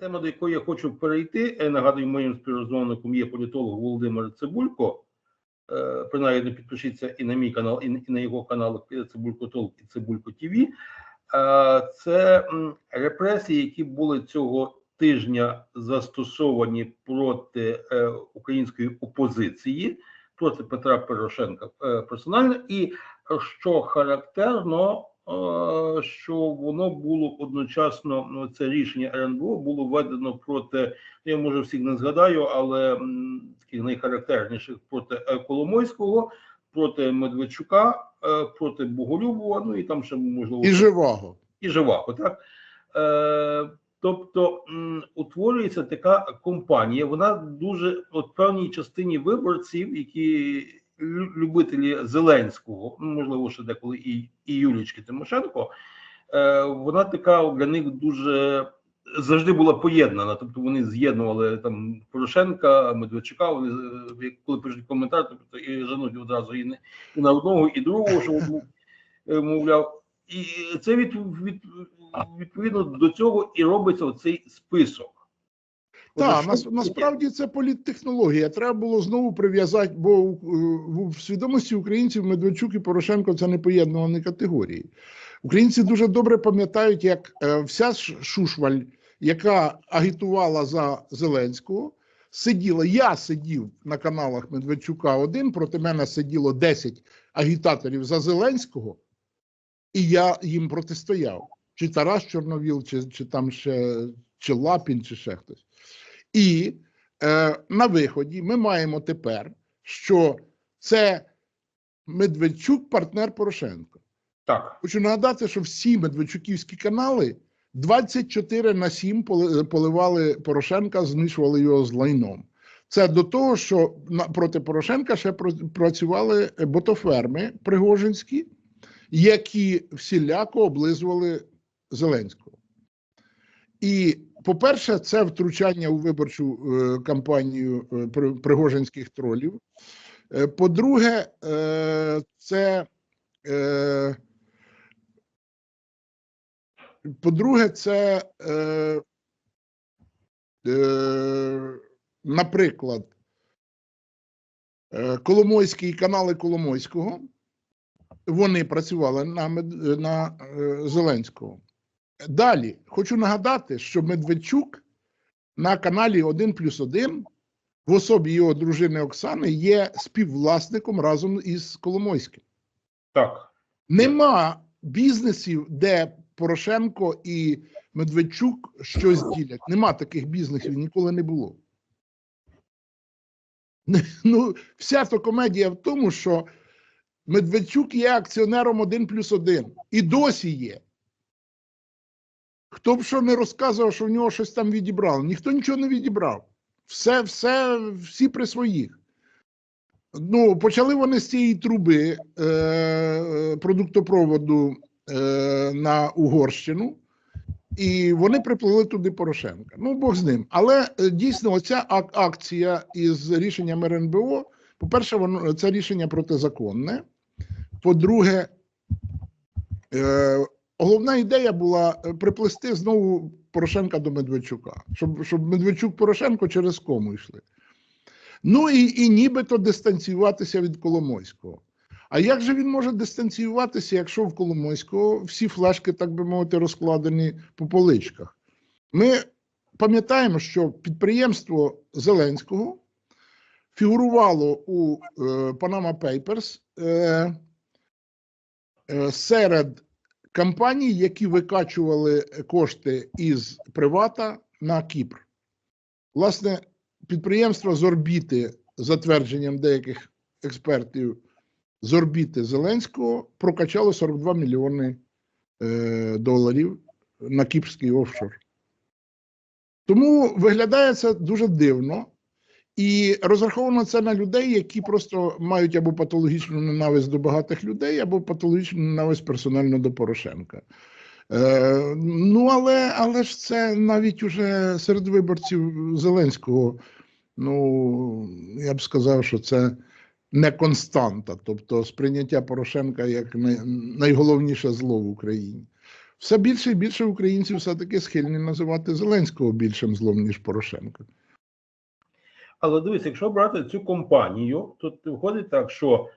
Тема, до якої я хочу перейти, я нагадую, моїм співрозмовником є політолог Володимир Цибулько. Е, Принаймні підпишіться і на мій канал, і на- його канал Цибулько Толк і Цибулько ТВ. Е, Це репресії, які були цього тижня застосовані проти е, української опозиції, проти Петра Порошенка е, персонально, і що характерно, е, що воно було одночасно. Ну, це рішення РНБО було введено проти. Я може всіх не згадаю, але таких найхарактерніших проти е, Коломойського, проти Медведчука, е, проти Боголюбова. Ну і там ще можливо І живого. і живаго, так? Е, тобто утворюється така компанія, вона дуже от певній частині виборців, які любителі Зеленського, ну можливо, ще деколи і, і Юлічки Тимошенко, е, вона така для них дуже завжди була поєднана. Тобто вони з'єднували там Порошенка, Медведчука. Вони е, коли пишуть коментар, тобто і женуть одразу і, не, і на одного, і другого, що е, мовляв. І це від, від, відповідно до цього і робиться оцей список. Так, нас, насправді це політтехнологія. Треба було знову прив'язати, бо в свідомості українців Медведчук і Порошенко це не поєднувані категорії. Українці дуже добре пам'ятають, як е, вся шушваль, яка агітувала за Зеленського, сиділа. Я сидів на каналах Медведчука один, проти мене сиділо 10 агітаторів за Зеленського, і я їм протистояв. Чи Тарас Чорновіл, чи, чи там ще чи Лапін, чи ще хтось. І е, на виході ми маємо тепер, що це Медведчук, партнер Порошенко. Так, Хочу нагадати, що всі медведчуківські канали 24 на 7 поли- поливали Порошенка, знищували його з лайном. Це до того, що проти Порошенка ще пр- працювали ботоферми пригожинські, які всіляко облизували Зеленського. І, по-перше, це втручання у виборчу е, кампанію е, пригожинських тролів. Е, По-друге, це по-друге, це, наприклад, Коломойський канали Коломойського. Вони працювали на, на Зеленського. Далі хочу нагадати, що Медведчук на каналі 1 плюс 1 в особі його дружини Оксани є співвласником разом із Коломойським. так. Нема бізнесів, де Порошенко і Медведчук щось ділять. Нема таких бізнесів, ніколи не було. Ну, вся то комедія в тому, що Медведчук є акціонером 1 плюс 1 і досі є. Хто б що не розказував, що в нього щось там відібрали, ніхто нічого не відібрав. Все, все, всі при своїх. Ну, почали вони з цієї труби е, продуктопроводу е, на Угорщину, і вони приплили туди Порошенка. Ну, Бог з ним. Але е, дійсно, оця ак- акція із рішенням РНБО, по-перше, воно це рішення протизаконне. По-друге, е, головна ідея була е, приплести знову Порошенка до Медведчука, щоб, щоб Медведчук Порошенко через кому йшли. Ну і, і нібито дистанціюватися від Коломойського. А як же він може дистанціюватися, якщо в Коломойського всі флешки, так би мовити, розкладені по поличках? Ми пам'ятаємо, що підприємство Зеленського фігурувало у е, Panama Papers е, е, серед компаній, які викачували кошти із привата на Кіпр. Власне, підприємство з орбіти, за твердженням деяких експертів, з орбіти Зеленського прокачало 42 мільйони е, доларів на кіпрський офшор. Тому виглядає це дуже дивно. І розраховано це на людей, які просто мають або патологічну ненависть до багатих людей, або патологічну ненависть персонально до Порошенка. Е, ну, але, але ж це навіть уже серед виборців Зеленського, ну, я б сказав, що це не константа, тобто сприйняття Порошенка як найголовніше зло в Україні. все більше і більше українців все-таки схильні називати Зеленського більшим злом, ніж Порошенка. Але дивись, якщо брати цю компанію, то виходить так, що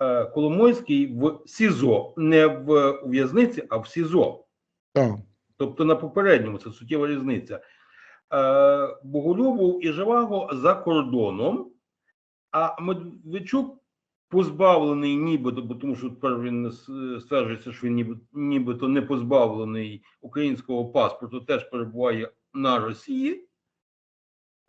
е, Коломойський в СІЗО, не в в'язниці, а в СІЗО. Так. Тобто на попередньому це суттєва різниця. Е, Боголюбов і Живаго за кордоном, а Медведчук позбавлений нібито, бо тому що тепер він стверджується, що він ніби, нібито не позбавлений українського паспорту, теж перебуває на Росії.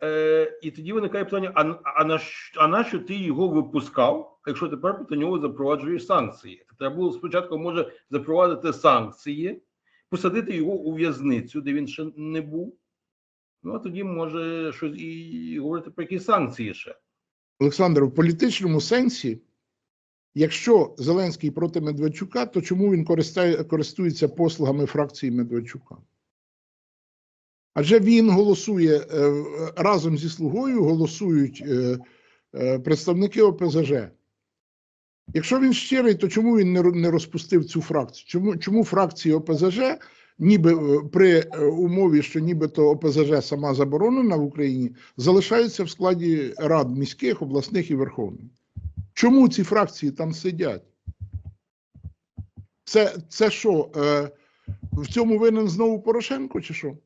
Е, і тоді виникає питання: а, а, на, а на що ти його випускав, якщо тепер проти нього запроваджуєш санкції? Треба було спочатку може запровадити санкції, посадити його у в'язницю, де він ще не був. Ну а тоді може щось і говорити про якісь санкції ще. Олександр, в політичному сенсі, якщо Зеленський проти Медведчука, то чому він користає, користується послугами фракції Медведчука? Адже він голосує е, разом зі слугою, голосують е, е, представники ОПЗЖ. Якщо він щирий, то чому він не розпустив цю фракцію? Чому, чому фракції ОПЗЖ, ніби при умові, що нібито ОПЗЖ сама заборонена в Україні, залишаються в складі рад міських, обласних і верховних? Чому ці фракції там сидять? Це, це що? В цьому винен знову Порошенко, чи що?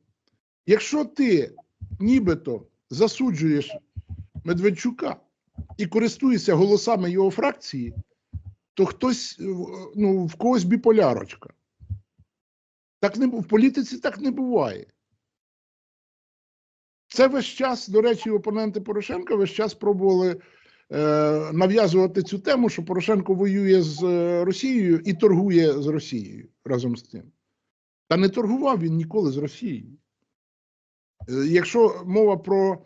Якщо ти нібито засуджуєш Медведчука і користуєшся голосами його фракції, то хтось, ну, в когось біполярочка. Так не, в політиці так не буває. Це весь час, до речі, опоненти Порошенка весь час пробували е, нав'язувати цю тему, що Порошенко воює з е, Росією і торгує з Росією разом з тим. Та не торгував він ніколи з Росією. Е, Якщо мова про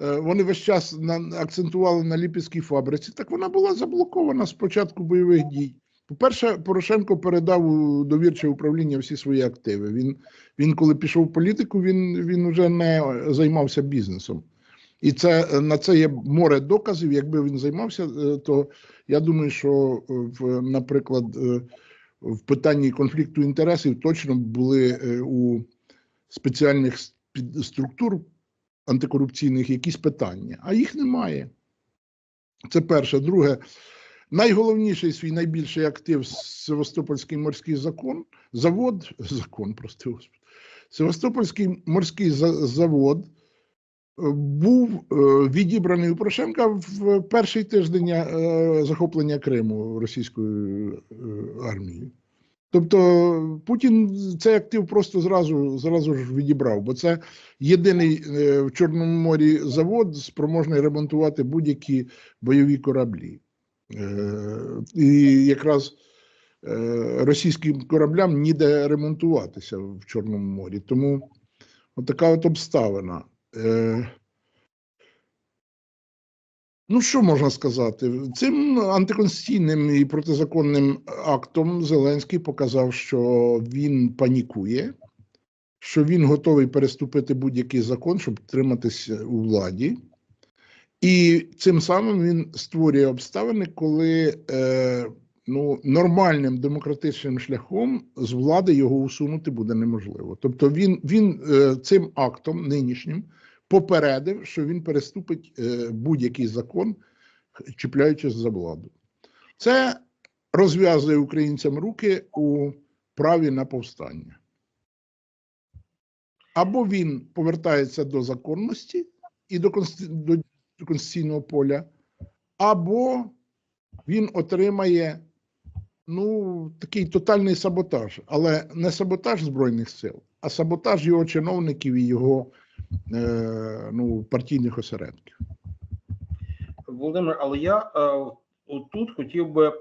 е, вони весь час акцентували на Ліпецькій фабриці, так вона була заблокована з початку бойових дій. По-перше, Порошенко передав у довірче управління всі свої активи. Він, він коли пішов в політику, він, він вже не займався бізнесом. І це е, на це є море доказів. Якби він займався, е, то я думаю, що е, в, наприклад, е, в питанні конфлікту інтересів точно були е, у спеціальних структур антикорупційних якісь питання, а їх немає. Це перше. Друге, найголовніший свій найбільший актив Севастопольський морський закон, завод, закон, прости господи, Севастопольський морський за- завод е, був е, відібраний у Порошенка в перший тиждень е, захоплення Криму російською е, армією. Тобто Путін цей актив просто зразу, зразу ж відібрав, бо це єдиний е, в Чорному морі завод, спроможний ремонтувати будь-які бойові кораблі. Е, І якраз е, російським кораблям ніде ремонтуватися в Чорному морі. Тому от така от обставина. Ну, що можна сказати? Цим антиконституційним і протизаконним актом Зеленський показав, що він панікує, що він готовий переступити будь-який закон, щоб триматися у владі. І цим самим він створює обставини, коли е, ну, нормальним демократичним шляхом з влади його усунути буде неможливо. Тобто він, він е, цим актом нинішнім попередив, що він переступить е, будь-який закон, чіпляючись за владу. Це розв'язує українцям руки у праві на повстання. Або він повертається до законності і до, консти... до конституційного поля, або він отримає ну, такий тотальний саботаж, але не саботаж Збройних сил, а саботаж його чиновників і його ну, партійних осередків. Володимир, але я е, отут хотів би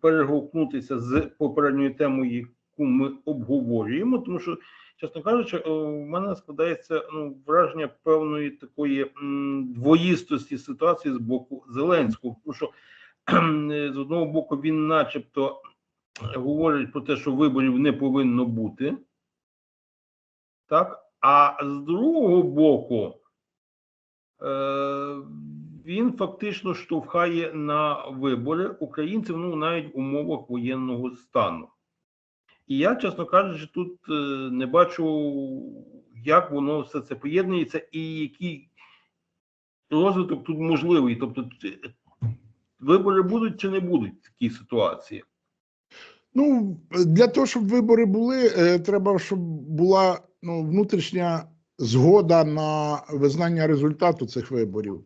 перегукнутися з попередньою темою, яку ми обговорюємо, тому що, чесно кажучи, е, у мене складається ну, враження певної такої двоїстості ситуації з боку Зеленського, тому що е, з одного боку він, начебто, говорить про те, що виборів не повинно бути, так, а з другого боку. Е, він фактично штовхає на вибори українців ну навіть в умовах воєнного стану. І я, чесно кажучи, тут е, не бачу, як воно все це поєднується і який розвиток тут можливий. Тобто, вибори будуть чи не будуть в такій ситуації? Ну, для того, щоб вибори були, е, треба, щоб була ну, внутрішня згода на визнання результату цих виборів.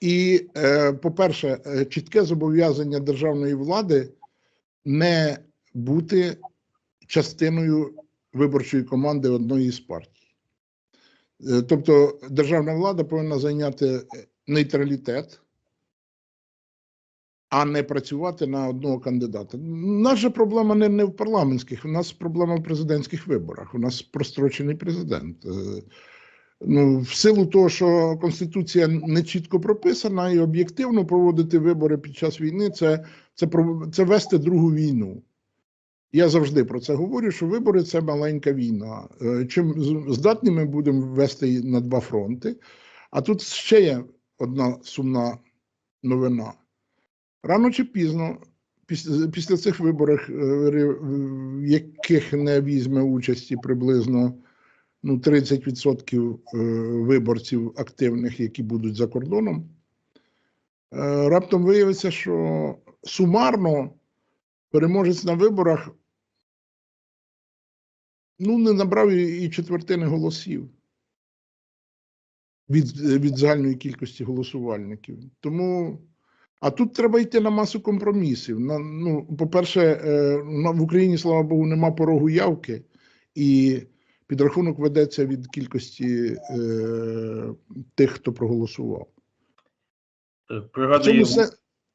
І, е, по-перше, е, чітке зобов'язання державної влади не бути частиною виборчої команди одної з партій. Е, Тобто державна влада повинна зайняти нейтралітет, а не працювати на одного кандидата. Наша проблема не, не в парламентських, у нас проблема в президентських виборах. У нас прострочений президент. Е, Ну, в силу того, що Конституція не чітко прописана і об'єктивно проводити вибори під час війни, це, це, це вести другу війну. Я завжди про це говорю, що вибори це маленька війна. Е, Чим здатні ми будемо вести на два фронти. А тут ще є одна сумна новина. Рано чи пізно, після, після цих виборів, е, в яких не візьме участі приблизно ну, 30% е, виборців активних, які будуть за кордоном, е, раптом виявиться, що сумарно переможець на виборах ну, не набрав і четвертини голосів від, від загальної кількості голосувальників. Тому. А тут треба йти на масу компромісів. На, ну, по-перше, е, в Україні, слава Богу, нема порогу явки, і підрахунок ведеться від кількості е, тих, хто проголосував. Е, В цьому, Пригадую,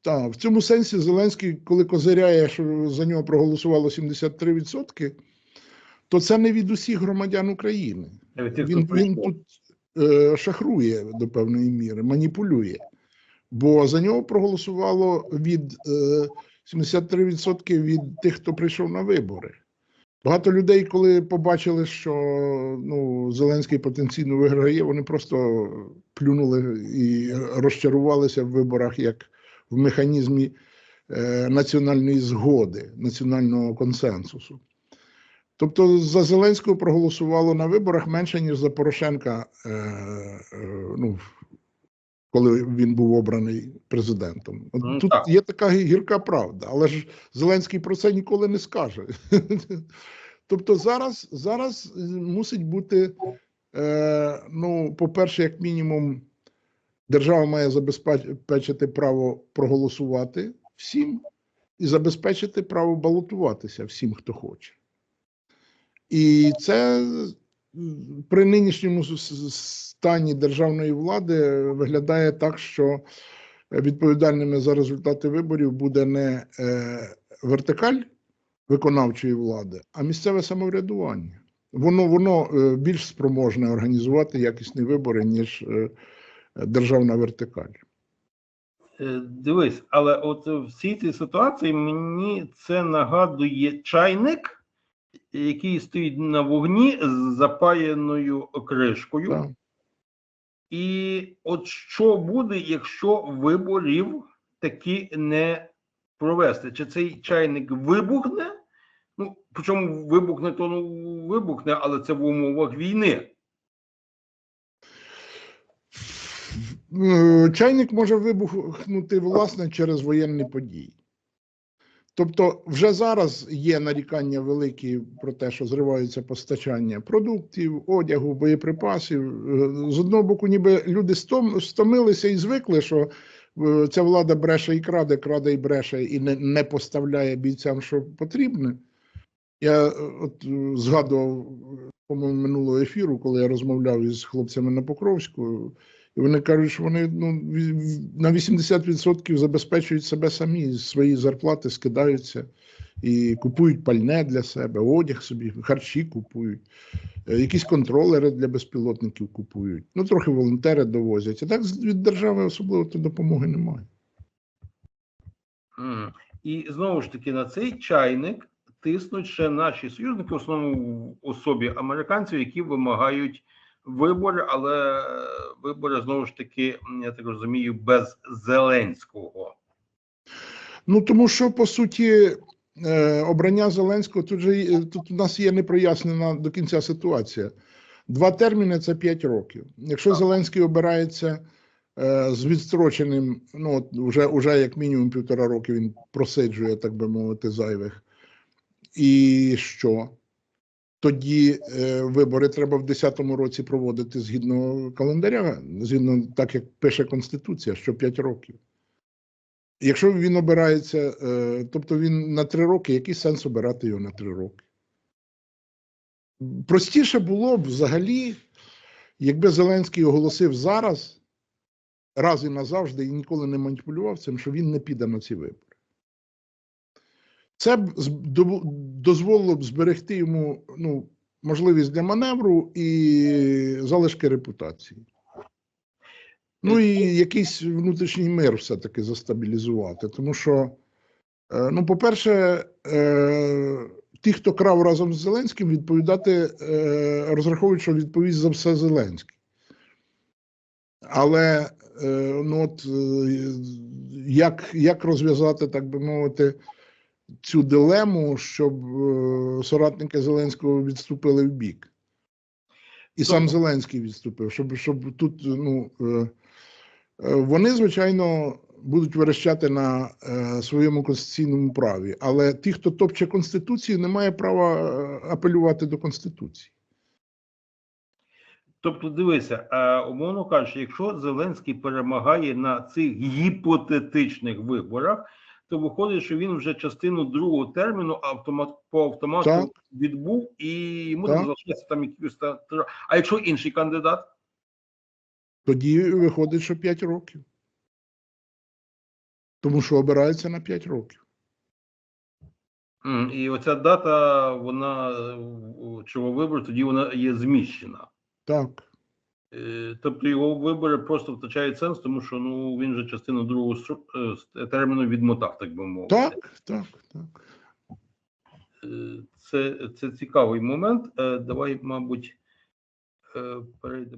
та, в цьому сенсі Зеленський, коли козиряє, що за нього проголосувало 73%, то це не від усіх громадян України. Він, він тут е, шахрує до певної міри, маніпулює. Бо за нього проголосувало від е, 73% від тих, хто прийшов на вибори. Багато людей, коли побачили, що ну, Зеленський потенційно виграє, вони просто плюнули і розчарувалися в виборах як в механізмі е, національної згоди, національного консенсусу. Тобто за Зеленського проголосувало на виборах менше, ніж за Порошенка, е, е, ну, коли він був обраний президентом. Ну, Тут так. є така гірка правда, але ж Зеленський про це ніколи не скаже. Тобто зараз, зараз мусить бути, е, ну, по-перше, як мінімум, держава має забезпечити право проголосувати всім і забезпечити право балотуватися всім, хто хоче. І це при нинішньому стані державної влади виглядає так, що відповідальними за результати виборів буде не е, вертикаль виконавчої влади, а місцеве самоврядування. Воно, воно е, більш спроможне організувати якісні вибори, ніж е, державна вертикаль. Дивись, але от в всій цій ситуації мені це нагадує чайник, який стоїть на вогні з запаяною кришкою. І от що буде, якщо виборів таки не провести? Чи цей чайник вибухне? Ну, причому вибухне, то ну, вибухне, але це в умовах війни. Е, Чайник може вибухнути власне через воєнні події. Тобто, вже зараз є нарікання великі про те, що зриваються постачання продуктів, одягу, боєприпасів. З одного боку, ніби люди стом, стомилися і звикли, що е, ця влада бреше і краде, краде і бреше, і не, не поставляє бійцям, що потрібне. Я е, от е, згадував, по-моєму, минулого ефіру, коли я розмовляв із хлопцями на Покровську, і вони кажуть, що вони ну, на 80% забезпечують себе самі, свої зарплати скидаються і купують пальне для себе, одяг собі, харчі купують, е, якісь контролери для безпілотників купують. Ну, трохи волонтери довозять. А так від держави особливо то допомоги немає. І знову ж таки на цей чайник тиснуть ще наші союзники, в основному особі американців, які вимагають вибори, але вибори знову ж таки, я так розумію, без Зеленського. Ну тому що по суті е, обрання Зеленського, тут же є- тут у нас є непрояснена до кінця ситуація. Два терміни це 5 років. Якщо Так. Зеленський обирається е, з відстроченим, ну от вже, вже як мінімум півтора роки він просиджує, так би мовити, зайвих. І що? Тоді е, вибори треба в 10-му році проводити згідно календаря, згідно так, як пише Конституція, що 5 років. Якщо він обирається, е, тобто він на 3 роки, який сенс обирати його на 3 роки? Простіше було б взагалі, якби Зеленський оголосив зараз, раз і назавжди, і ніколи не маніпулював цим, що він не піде на ці вибори. Це б дозволило б зберегти йому ну, можливість для маневру і залишки репутації. Ну і якийсь внутрішній мир все-таки застабілізувати. Тому що, е, ну, по-перше, е, ті, хто крав разом з Зеленським, відповідати, е, розраховують, що відповість за все Зеленський. Але ну от, як, як розв'язати, так би мовити, цю дилему, щоб е, соратники Зеленського відступили в бік? І сам Зеленський відступив, щоб, щоб тут, ну. Е, Е, Вони, звичайно, будуть верещати на своєму конституційному праві, але ті, хто топче Конституцію, не має права апелювати до Конституції. Тобто, дивися, а, умовно кажучи, якщо Зеленський перемагає на цих гіпотетичних виборах, то виходить, що він вже частину другого терміну автомат по автомату Так. відбув, і йому Так. там залишається там якісь А якщо інший кандидат? Тоді виходить, що 5 років. Тому що обирається на 5 років. І оця дата, вона чого вибору, тоді вона є зміщена. Так. Е, Тобто його вибори просто втрачають сенс, тому що ну він же частину другого стру- е, терміну відмотав, так би мовити. Так, так, так. Е, Це, це цікавий момент. Е, Давай, мабуть, е, перейдемо.